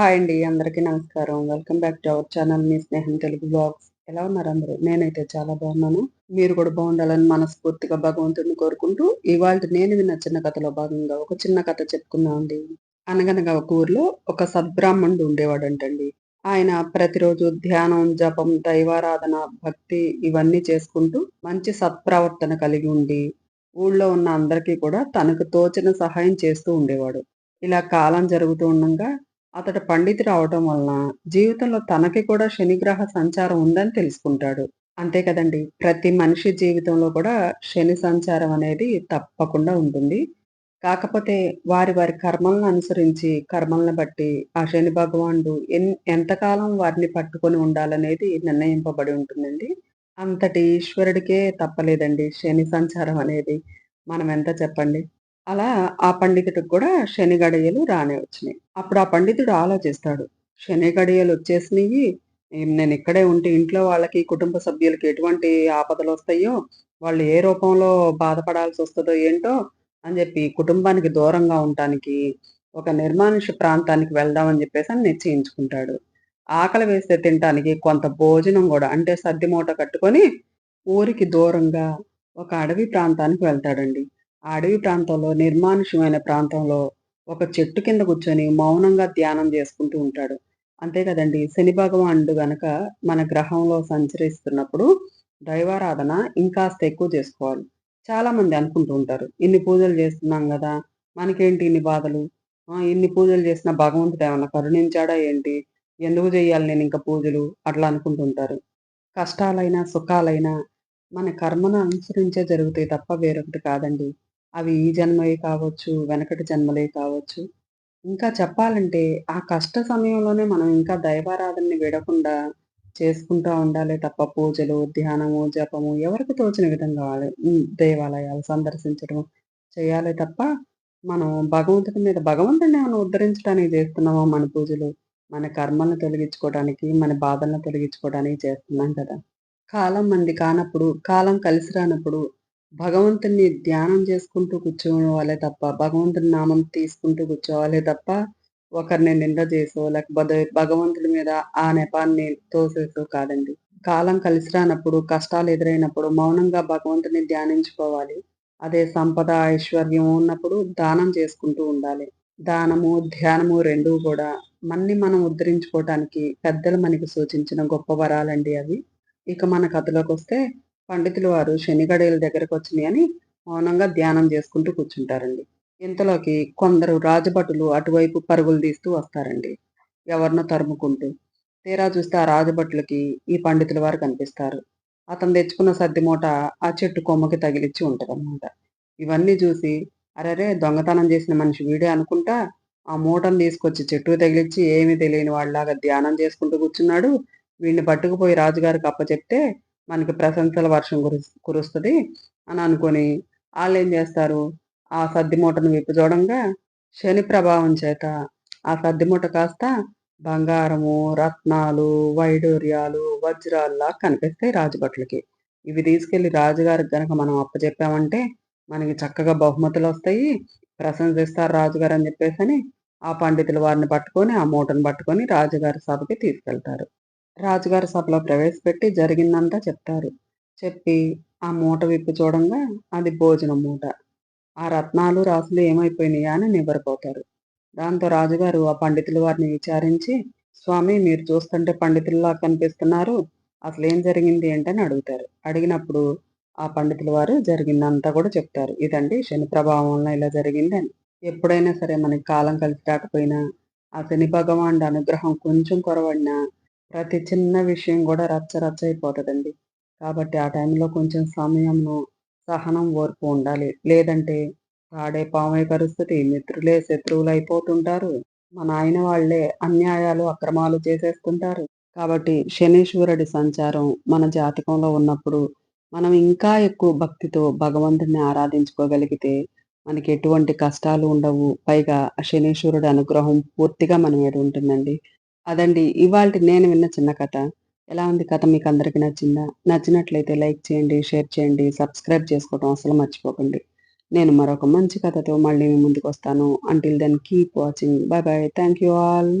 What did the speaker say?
Hi అండి అందరికీ నమస్కారం. Welcome back to our channel మీ స్నేహం తెలుగు బ్లాగ్స్ ఎలా ఉన్నారు అందరూ? నేనైతే చాలా బాగున్నాను. మీరు కూడా బాగుండాలని మనస్ఫూర్తిగా భగవంతుడిని కోరుకుంటూ ఇవాళ నేను విన్న చిన్న కథలో భాగంగా ఒక చిన్న కథ చెప్పుకుందామండి అనగనగా ఒక ఊర్లో ఒక సద్బ్రాహ్మణుడు ఉండేవాడంటండి. ఆయన ప్రతిరోజు ధ్యానం జపం దైవారాధన భక్తి ఇవన్నీ చేసుకుంటూ మంచి సత్ప్రవర్తన కలిగి ఉండి ఊళ్ళో ఉన్న అందరికీ కూడా తనకు తోచిన సహాయం చేస్తూ ఉండేవాడు. ఇలా కాలం జరుగుతూ ఉండగా అతడు పండితుడు అవడం వలన జీవితంలో తనకి కూడా శనిగ్రహ సంచారం ఉందని తెలుసుకుంటాడు. అంతే కదండి. ప్రతి మనిషి జీవితంలో కూడా శని సంచారం అనేది తప్పకుండా ఉంటుంది. కాకపోతే వారి వారి కర్మలను అనుసరించి కర్మలను బట్టి ఆ శని భగవానుడు ఎన్ ఎంతకాలం వారిని పట్టుకొని ఉండాలనేది నిర్ణయింపబడి ఉంటుందండి. అంతటి ఈశ్వరుడికే తప్పలేదండి శని సంచారం అనేది. మనం ఎంత చెప్పండి? అలా ఆ పండితుడికి కూడా శని గడియలు రానే వచ్చినాయి. అప్పుడు ఆ పండితుడు ఆలోచిస్తాడు శని గడియలు వచ్చేసినాయి నేను ఇక్కడే ఉంటే ఇంట్లో వాళ్ళకి కుటుంబ సభ్యులకి ఎటువంటి ఆపదలు వస్తాయో వాళ్ళు ఏ రూపంలో బాధపడాల్సి వస్తుందో ఏంటో అని చెప్పి కుటుంబానికి దూరంగా ఉండటానికి ఒక నిర్మానుష ప్రాంతానికి వెళ్దామని చెప్పేసి అని నిశ్చయించుకుంటాడు. ఆకలి వేస్తే తినటానికి కొంత భోజనం కూడా అంటే సద్ది మూట కట్టుకొని ఊరికి దూరంగా ఒక అడవి ప్రాంతానికి వెళ్తాడండి. ఆ అడవి ప్రాంతంలో నిర్మానుష్యమైన ప్రాంతంలో ఒక చెట్టు కింద కూర్చొని మౌనంగా ధ్యానం చేసుకుంటూ ఉంటాడు. అంతే కదండి శని భగవానుడు గనక మన గ్రహంలో సంచరిస్తున్నప్పుడు దైవారాధన ఇంకాస్త ఎక్కువ చేసుకోవాలి. చాలా మంది అనుకుంటూ ఉంటారు ఇన్ని పూజలు చేస్తున్నాం కదా మనకేంటి ఇన్ని బాధలు? ఇన్ని పూజలు చేసిన భగవంతుడు ఏమన్నా కరుణించాడా ఏంటి? ఎందుకు చేయాలి నేను ఇంకా పూజలు? అట్లా అనుకుంటుంటారు కష్టాలైనా సుఖాలైనా మన కర్మను అనుసరించే జరుగుతాయి తప్ప వేరొకటి కాదండి. అవి ఈ జన్మయే కావచ్చు వెనకటి జన్మలే కావచ్చు. ఇంకా చెప్పాలంటే ఆ కష్ట సమయంలోనే మనం ఇంకా దైవారాధనని విడకుండా చేసుకుంటూ ఉండాలి తప్ప పూజలు ధ్యానము జపము ఎవరికి తోచిన విధంగా దేవాలయాలు సందర్శించడం చేయాలి తప్ప మనం భగవంతుడి మీద భగవంతుడిని ఏమైనా ఉద్ధరించడానికి చేస్తున్నామో మన పూజలు మన కర్మలను తొలగించుకోవడానికి మన బాధలను తొలగించుకోవడానికి చేస్తున్నాం కదా. కాలం మంది కానప్పుడు కాలం కలిసి రానప్పుడు భగవంతుని ధ్యానం చేసుకుంటూ కూర్చోవాలే తప్ప భగవంతుని నామం తీసుకుంటూ కూర్చోవాలే తప్ప ఒకరిని నింద చేసో లేకపోతే భగవంతుడి మీద ఆ నెపాన్ని తోసేసో కాదండి. కాలం కలిసి రానప్పుడు కష్టాలు ఎదురైనప్పుడు మౌనంగా భగవంతుని ధ్యానించుకోవాలి. అదే సంపద ఐశ్వర్యం ఉన్నప్పుడు దానం చేసుకుంటూ ఉండాలి. దానము ధ్యానము రెండూ కూడా మన్ని మనం ఉద్ధరించుకోవటానికి పెద్దలు మనకి సూచించిన గొప్ప వరాలండి అవి. ఇక మన కథలోకి వస్తే పండితులు వారు శనిగడేల దగ్గరకు వచ్చినాయని మౌనంగా ధ్యానం చేసుకుంటూ కూర్చుంటారండి. ఇంతలోకి కొందరు రాజభటులు అటువైపు పరుగులు తీస్తూ వస్తారండి. ఎవరినో తరుముకుంటూ. తీరా చూస్తే ఆ రాజభటులకి ఈ పండితుల వారు కనిపిస్తారు. అతను తెచ్చుకున్న సర్ది మూట ఆ చెట్టు కొమ్మకి తగిలిచ్చి ఉంటదన్నమాట. ఇవన్నీ చూసి అరే దొంగతనం చేసిన మనిషి వీడే అనుకుంటా ఆ మూటను తీసుకొచ్చి చెట్టు తగిలిచ్చి ఏమీ తెలియని వాళ్ళలాగా ధ్యానం చేసుకుంటూ కూర్చున్నాడు. వీడిని పట్టుకుపోయి రాజుగారికి అప్పచెప్తే మనకి ప్రశంసల వర్షం కురు కురుస్తుంది అని అనుకొని వాళ్ళు ఏం చేస్తారు? ఆ సద్ది మూటను విప్పు చూడంగా శని ప్రభావం చేత ఆ సద్ది మూట కాస్త బంగారము రత్నాలు వైడూర్యాలు వజ్రాల్లా కనిపిస్తాయి రాజుభట్లకి ఇవి తీసుకెళ్ళి రాజుగారికి గనక మనం అప్పచెప్పామంటే మనకి చక్కగా బహుమతులు వస్తాయి. ప్రశంసిస్తారు రాజుగారు అని చెప్పేసి ఆ పండితులు వారిని పట్టుకొని ఆ మూటను పట్టుకొని రాజుగారి సభకి తీసుకెళ్తారు. రాజుగారి సభలో ప్రవేశపెట్టి జరిగిందంతా చెప్తారు చెప్పి ఆ మూట విప్పి చూడంగా అది భోజనం మూట. ఆ రత్నాలు రాసులు ఏమైపోయినాయా అని నివ్వరిపోతారు. దాంతో రాజుగారు ఆ పండితుల వారిని విచారించి స్వామి మీరు చూస్తుంటే పండితుల్లా కనిపిస్తున్నారు. అసలు ఏం జరిగింది ఏంటని అడుగుతారు. అడిగినప్పుడు ఆ పండితుల వారు జరిగిందంతా కూడా చెప్తారు. ఇదండి శని ప్రభావం ఇలా జరిగింది అని. ఎప్పుడైనా సరే మనకి కాలం కలిసి రాకపోయినా ఆ శని భగవానుడి అనుగ్రహం కొంచెం కొరవడినా ప్రతి చిన్న విషయం కూడా రచ్చ రచ్చ అయిపోతుందండి. కాబట్టి ఆ టైంలో కొంచెం సమయంను సహనం ఓర్పు ఉండాలి. లేదంటే తాడే పామే పరిస్థితి. మిత్రులే శత్రువులు అయిపోతుంటారు మన ఆయన వాళ్ళే అన్యాయాలు అక్రమాలు చేసేస్తుంటారు. కాబట్టి శనీశ్వరుడి సంచారం మన జాతకంలో ఉన్నప్పుడు మనం ఇంకా ఎక్కువ భక్తితో భగవంతుని ఆరాధించుకోగలిగితే మనకి ఎటువంటి కష్టాలు ఉండవు. పైగా శనీశ్వరుడి అనుగ్రహం పూర్తిగా మన మీద ఉంటుందండి. అదండి. ఇవాళ నేను విన్న చిన్న కథ. ఎలా ఉంది కథ మీకు అందరికి నచ్చిందా? నచ్చినట్లయితే లైక్ చేయండి షేర్ చేయండి సబ్స్క్రైబ్ చేసుకోవడం అసలు మర్చిపోకండి. నేను మరొక మంచి కథతో మళ్ళీ మీ ముందుకు వస్తాను until then keep watching bye bye thank you all